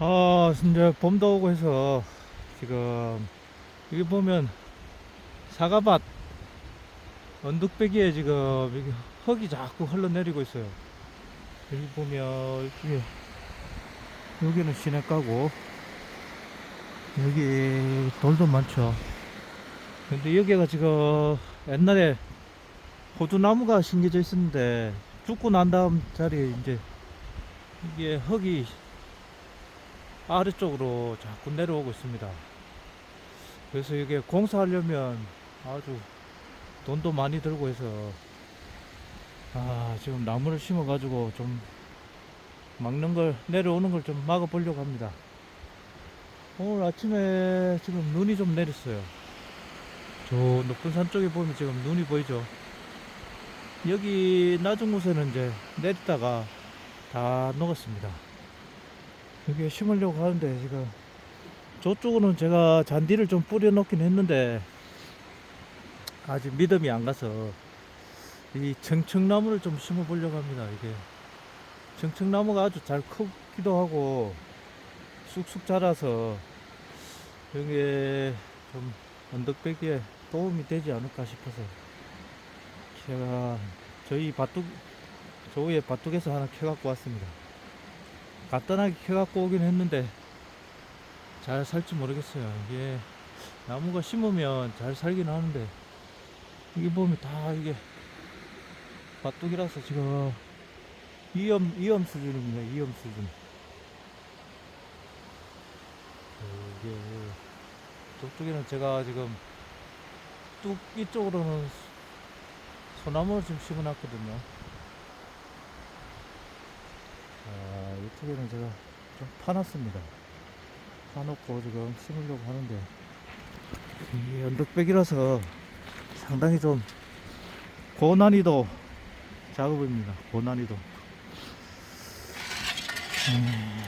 아, 이제 봄도 오고 해서 지금 여기 보면 사과밭 언덕배기에 지금 이게 흙이 자꾸 흘러내리고 있어요. 여기 보면 이쪽에 여기는 시냇가고 여기 돌도 많죠. 근데 여기가 지금 옛날에 호두나무가 심겨져 있었는데 죽고 난 다음 자리에 이제 이게 흙이 아래쪽으로 자꾸 내려오고 있습니다. 그래서 이게 공사하려면 아주 돈도 많이 들고 해서 아 지금 나무를 심어 가지고 좀 막는 걸 내려오는 걸 좀 막아 보려고 합니다. 오늘 아침에 지금 눈이 좀 내렸어요. 저 높은 산 쪽에 보면 지금 눈이 보이죠. 여기 낮은 곳에는 이제 내리다가 다 녹았습니다. 여기에 심으려고 하는데 지금 저쪽으로는 제가 잔디를 좀 뿌려 놓긴 했는데 아직 믿음이 안 가서 이 청청나무를 좀 심어 보려고 합니다. 이게 청청나무가 아주 잘 크기도 하고 쑥쑥 자라서 여기에 좀 언덕배기에 도움이 되지 않을까 싶어서 제가 저희 밭둑 저 위에 밭둑에서 하나 캐갖고 왔습니다. 간단하게 캐갖고 오긴 했는데 잘 살지 모르겠어요. 이게 나무가 심으면 잘 살긴 하는데 여기 보면 다 이게 밭둑이라서 지금 위험 위험 수준입니다. 위험 수준. 이게 저쪽에는 제가 지금 뚝 이쪽으로는 소나무를 좀 심어놨거든요. 자, 이쪽에는 제가 좀 파놨습니다. 파놓고 지금 심으려고 하는데 이 언덕백이라서 상당히 좀 고난이도 작업입니다. 고난이도. 음.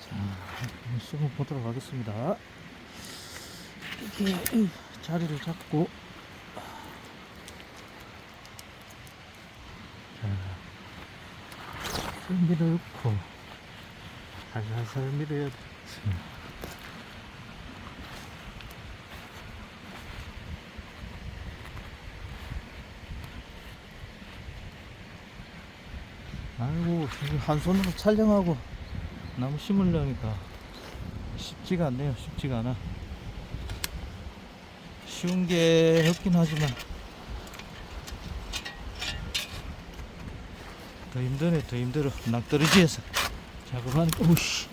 자, 한번 심어 보도록 하겠습니다. 이렇게 자리를 잡고 밀어넣고. 살살살 밀어야 돼. 아이고 한 손으로 촬영하고 나무 심으려니까 쉽지가 않네요 쉽지가 않아. 쉬운 게 없긴 하지만 더 힘드네 더 힘들어. 낭떠러지에서. 작업하니까 오씨.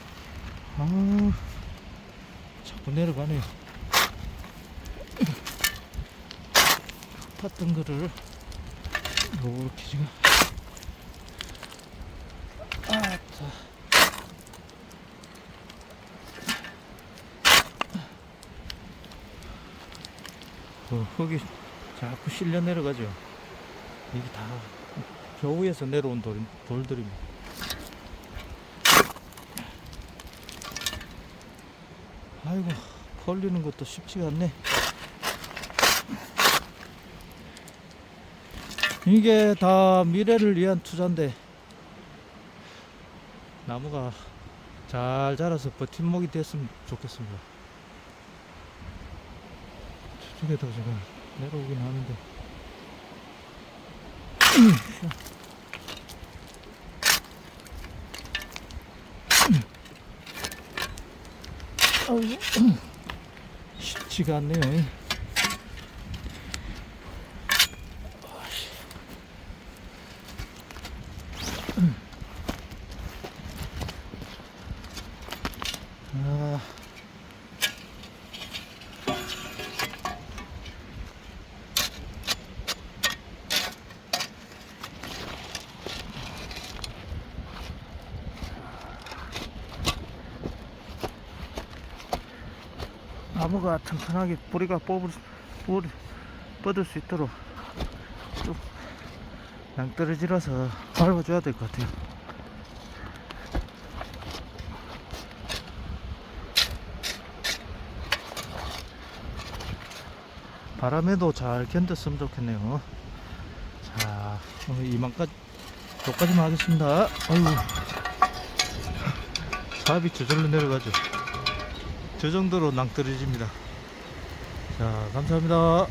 아 자꾸 내려가네요. 팠던 거를 이렇게 지금. 아자 그 흙이 자꾸 실려 내려가죠. 이게 다 겨우에서 내려온 돌, 돌들입니다. 아이고, 걸리는 것도 쉽지가 않네. 이게 다 미래를 위한 투자인데, 나무가 잘 자라서 버팀목이 됐으면 좋겠습니다. 저쪽에도 지금 내려오긴 하는데 아이고, 쉽지가 않네요. 나무가 튼튼하게 뿌리가 뽑을, 뿌리, 뻗을 수 있도록 쭉 양떨어지라서 밟아줘야 될 것 같아요. 바람에도 잘 견뎠으면 좋겠네요. 자, 오늘 이만까지, 여기까지만 하겠습니다. 아이고. 잡이 저절로 내려가죠. 저 정도로 낭떠러집니다. 자, 감사합니다.